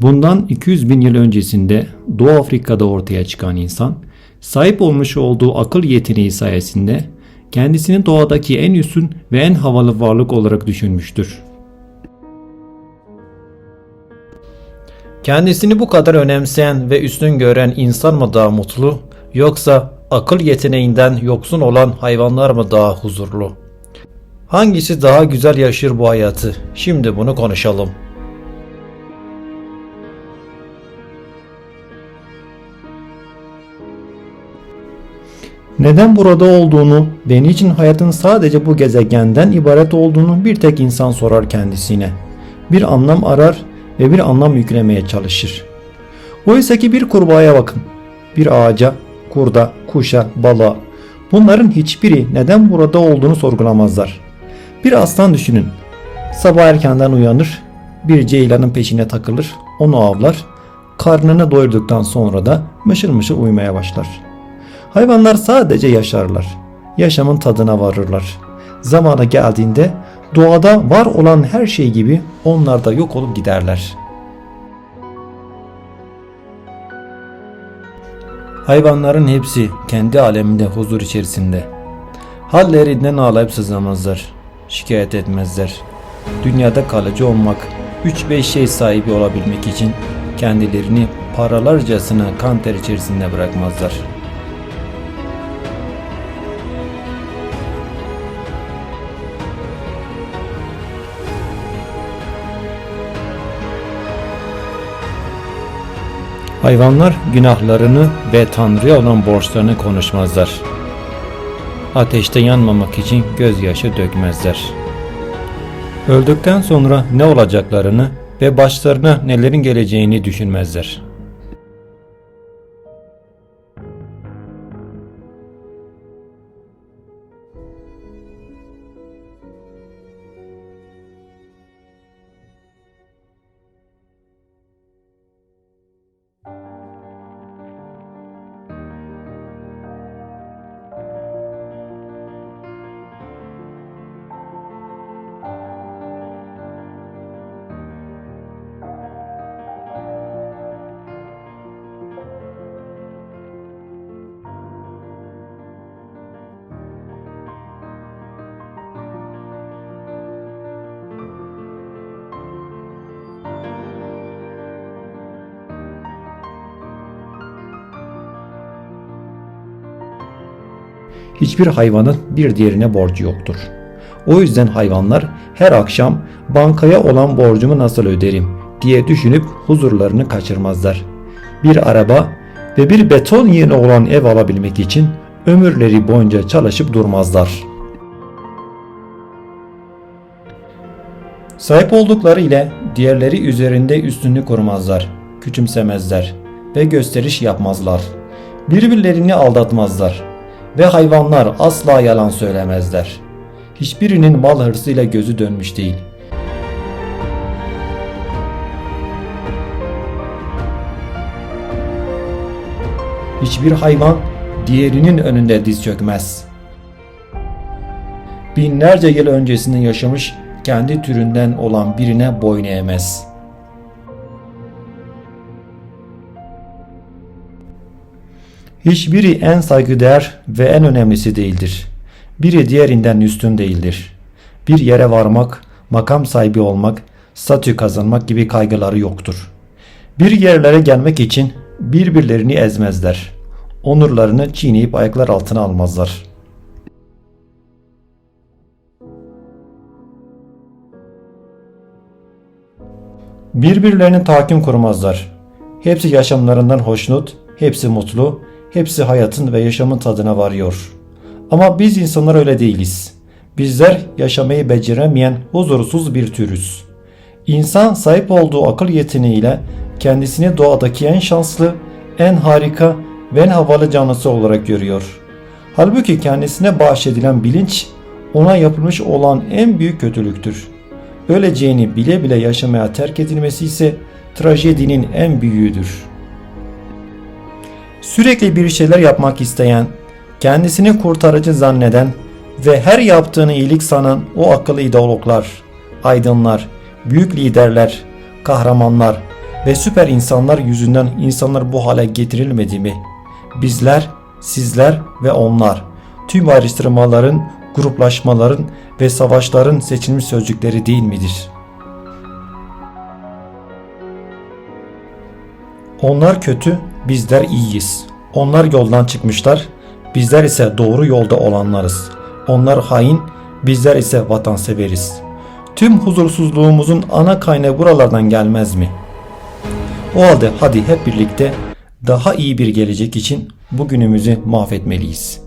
Bundan 200 bin yıl öncesinde Doğu Afrika'da ortaya çıkan insan, sahip olmuş olduğu akıl yeteneği sayesinde kendisini doğadaki en üstün ve en havalı varlık olarak düşünmüştür. Kendisini bu kadar önemseyen ve üstün gören insan mı daha mutlu yoksa akıl yeteneğinden yoksun olan hayvanlar mı daha huzurlu? Hangisi daha güzel yaşır bu hayatı? Şimdi bunu konuşalım. Neden burada olduğunu ve niçin hayatın sadece bu gezegenden ibaret olduğunu bir tek insan sorar kendisine. Bir anlam arar ve bir anlam yüklemeye çalışır. Oysa ki bir kurbağaya bakın. Bir ağaca, kurda, kuşa, balığa. Bunların hiçbiri neden burada olduğunu sorgulamazlar. Bir aslan düşünün. Sabah erkenden uyanır, bir ceylanın peşine takılır, onu avlar, karnını doyurduktan sonra da mışıl mışıl uyumaya başlar. Hayvanlar sadece yaşarlar. Yaşamın tadına varırlar. Zamanı geldiğinde doğada var olan her şey gibi onlar da yok olup giderler. Hayvanların hepsi kendi aleminde huzur içerisinde. Hallerinden ağlayıp sızlamazlar. Şikayet etmezler. Dünyada kalıcı olmak, 3-5 şey sahibi olabilmek için kendilerini paralarcasına kan ter içerisinde bırakmazlar. Hayvanlar günahlarını ve Tanrı'ya olan borçlarını konuşmazlar. Ateşte yanmamak için gözyaşı dökmezler. Öldükten sonra ne olacaklarını ve başlarına nelerin geleceğini düşünmezler. Hiçbir hayvanın bir diğerine borcu yoktur. O yüzden hayvanlar her akşam bankaya olan borcumu nasıl öderim diye düşünüp huzurlarını kaçırmazlar. Bir araba ve bir beton yığını olan ev alabilmek için ömürleri boyunca çalışıp durmazlar. Sahip oldukları ile diğerleri üzerinde üstünlük kurmazlar, küçümsemezler ve gösteriş yapmazlar. Birbirlerini aldatmazlar ve hayvanlar asla yalan söylemezler. Hiçbirinin mal hırsıyla gözü dönmüş değil. Hiçbir hayvan diğerinin önünde diz çökmez. Binlerce yıl öncesinde yaşamış kendi türünden olan birine boyun eğmez.'' Hiçbiri en saygıdeğer ve en önemlisi değildir. Biri diğerinden üstün değildir. Bir yere varmak, makam sahibi olmak, statü kazanmak gibi kaygıları yoktur. Bir yerlere gelmek için birbirlerini ezmezler. Onurlarını çiğneyip ayaklar altına almazlar. Birbirlerine tahakküm kurmazlar. Hepsi yaşamlarından hoşnut, hepsi mutlu, Hepsi hayatın ve yaşamın tadına varıyor. Ama biz insanlar öyle değiliz. Bizler yaşamayı beceremeyen huzursuz bir türüz. İnsan sahip olduğu akıl yeteneğiyle kendisini doğadaki en şanslı, en harika ve en havalı canlısı olarak görüyor. Halbuki kendisine bahşedilen bilinç ona yapılmış olan en büyük kötülüktür. Öleceğini bile bile yaşamaya terk edilmesi ise trajedinin en büyüğüdür.'' Sürekli bir şeyler yapmak isteyen, kendisini kurtarıcı zanneden ve her yaptığını iyilik sanan o akıllı ideologlar, aydınlar, büyük liderler, kahramanlar ve süper insanlar yüzünden insanlar bu hale getirilmedi mi? Bizler, sizler ve onlar tüm ayrıştırmaların, gruplaşmaların ve savaşların seçilmiş sözcükleri değil midir? Onlar kötü, bizler iyiyiz. Onlar yoldan çıkmışlar, bizler ise doğru yolda olanlarız. Onlar hain, bizler ise vatanseveriz. Tüm huzursuzluğumuzun ana kaynağı buralardan gelmez mi? O halde hadi hep birlikte daha iyi bir gelecek için bugünümüzü mahvetmeliyiz.